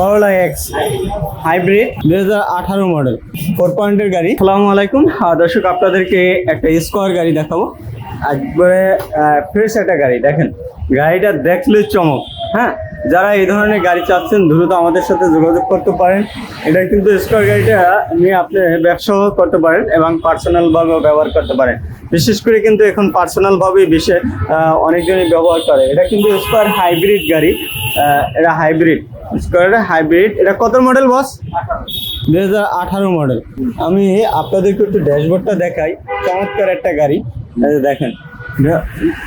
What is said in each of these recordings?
করোলা x hybrid দু হাজার আঠারো মডেল ফোর পয়েন্টের গাড়ি। সালামু আলাইকুম। দর্শক আপনাদেরকে একটা স্কোয়ার গাড়ি দেখাবো। একবারে ফ্রেশ একটা গাড়ি দেখেন। গাড়িটা দেখলে চমক হ্যাঁ? যারা এই ধরনের গাড়ি চাচ্ছেন দ্রুত আমাদের সাথে যোগাযোগ করতে পারেন। এটা কিন্তু স্কোয়ার গাড়িটা নিয়ে আপনি ব্যবসাও করতে পারেন এবং পার্সোনালভাবেও ব্যবহার করতে পারেন। বিশেষ করে কিন্তু এখন পার্সোনালভাবেই বেশি অনেকজনই ব্যবহার করে। এটা কিন্তু স্কোয়ার হাইব্রিড গাড়ি এটা হাইব্রিড স্কোয়ার হাইব্রিড এটা কত মডেল বস দুই হাজার আঠারো মডেল আমি আপনাদেরকে একটু ড্যাশবোর্ডটা দেখাই। চমৎকার একটা গাড়ি। দেখেন।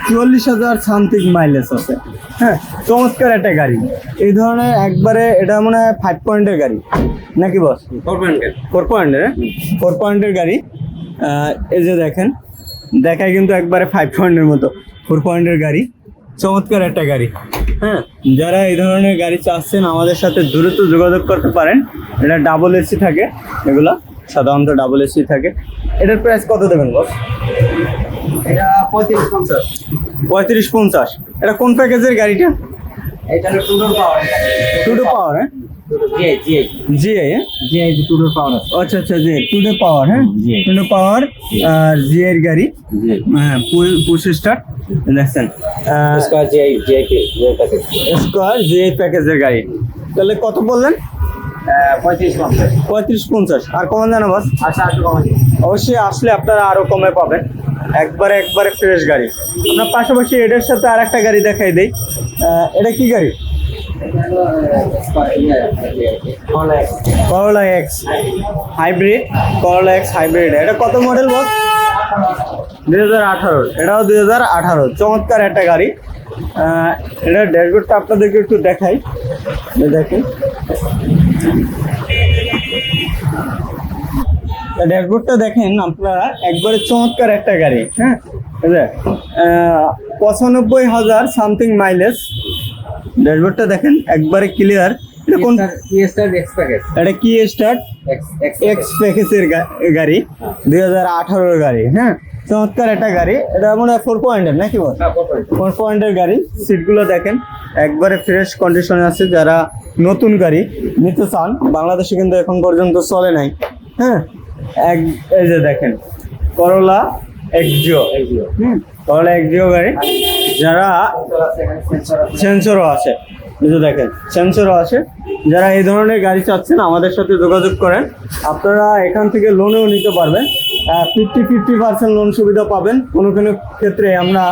চুয়াল্লিশ হাজার সামথিং মাইলেজ আছে। হ্যাঁ চমৎকার একটা গাড়ি। এই ধরনের একবারে এটা মনে হয় ফাইভ পয়েন্টের গাড়ি। নাকি বস ফোর পয়েন্টের ফোর পয়েন্টের গাড়ি। এই যে দেখেন দেখায় কিন্তু একবারে ফাইভ পয়েন্টের মতো। ফোর পয়েন্টের গাড়ি। চমৎকার একটা গাড়ি। হ্যাঁ। যারা এই ধরনের গাড়ি চাচ্ছেন আমাদের সাথে দ্রুত যোগাযোগ করতে পারেন। এটা ডাবল এসি থাকে। এগুলা সাধারণত ডাবল এসি থাকে। এটার প্রাইস কত দেবেন বস এটা পঁয়ত্রিশ পঞ্চাশ। পঁয়ত্রিশ পঞ্চাশ। এটা কোন প্যাকেজের গাড়িটা? এটা টুডোর পাওয়ার টুডে পাওয়ার হ্যাঁ। জিআই জিআই জিআই হ্যাঁ? জিআই টুডোর পাওয়ার আছে। আচ্ছা আচ্ছা জি টুডে পাওয়ার হ্যাঁ? জি। টুডে পাওয়ার আর জি এর গাড়ি। জিআই হ্যাঁ পুশ স্টার্ট দেখছেন square GI GI GI package square G এই প্যাকেজের গাড়ি। তাহলে কত বললেন? পঁয়ত্রিশ পঞ্চাশ। আর কমান জানা বাস আচ্ছা অবশ্যই আসলে আপনারা আরও কমে পাবেন। একবারে একবারে ফ্রেশ গাড়ি। আপনার পাশাপাশি এটার সাথে আর একটা গাড়ি দেখাই দেই। আহ, এটা কি গাড়ি? Corolla X hybrid Corolla X hybrid এটা কত মডেল বস দুই হাজার আঠারো। এটাও দুই হাজার আঠারো। চমৎকার একটা গাড়ি। এটার ড্যাশবোর্ডটা আপনাদেরকে একটু দেখাই। দেখেন। ড্যাশবোর্ডটা দেখেন আপনারা। একবারে চমৎকার একটা গাড়ি হ্যাঁ? পঁচানব্বই হাজার সামথিং মাইলেজ ড্যাশবোর্ডটা দেখেন একবারে ক্লিয়ার এটা কোন এটা কি স্টার্ট এক্স প্যাকেজের গাড়ি দুই হাজার আঠারোর গাড়ি হ্যাঁ? চমৎকার একটা গাড়ি। এটা মনে হয় ফোর পয়েন্টের নাকি বল? ফোর পয়েন্টের গাড়ি। সিটগুলো দেখেন একবারে ফ্রেশ কন্ডিশনে আছে। যারা নতুন গাড়ি নিতে চান বাংলাদেশে কিন্তু এখন পর্যন্ত চলে নাই হ্যাঁ? এক এই যে দেখেন করলা এক্সিও হুম করলা এক্সিও গাড়ি। যারা সেন্সরও আছে যে দেখেন সেন্সরও আছে। যারা এই ধরনের গাড়ি চাচ্ছেন আমাদের সাথে যোগাযোগ করেন। আপনারা এখান থেকে লোনেও নিতে পারবেন। ফিফটি ফিফটি পার্সেন্ট লোন সুবিধা পাবেন। কোনো কোনো ক্ষেত্রে আমরা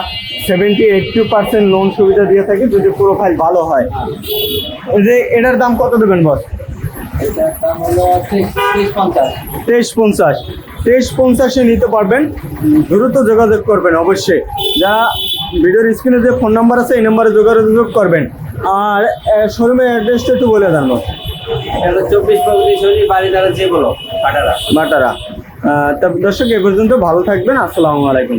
সেভেন্টি এইটটি পার্সেন্ট লোন সুবিধা দিয়ে থাকি যদি প্রোফাইল ভালো হয়। যে এটার দাম কত দেবেন বস তেইশ পঞ্চাশ। তেইশ পঞ্চাশে নিতে পারবেন। দ্রুত যোগাযোগ করবেন অবশ্যই। যারা ভিডিওর স্ক্রিনে যে ফোন নাম্বার আছে এই নাম্বারে যোগাযোগ করবেন। আর শোরুমের অ্যাড্রেসটা একটু বলে দেন চব্বিশ পঁচিশ বাড়ি দ্বারা যে বলো তা দর্শক এ পর্যন্ত ভালো থাকবেন। আসসালামু আলাইকুম।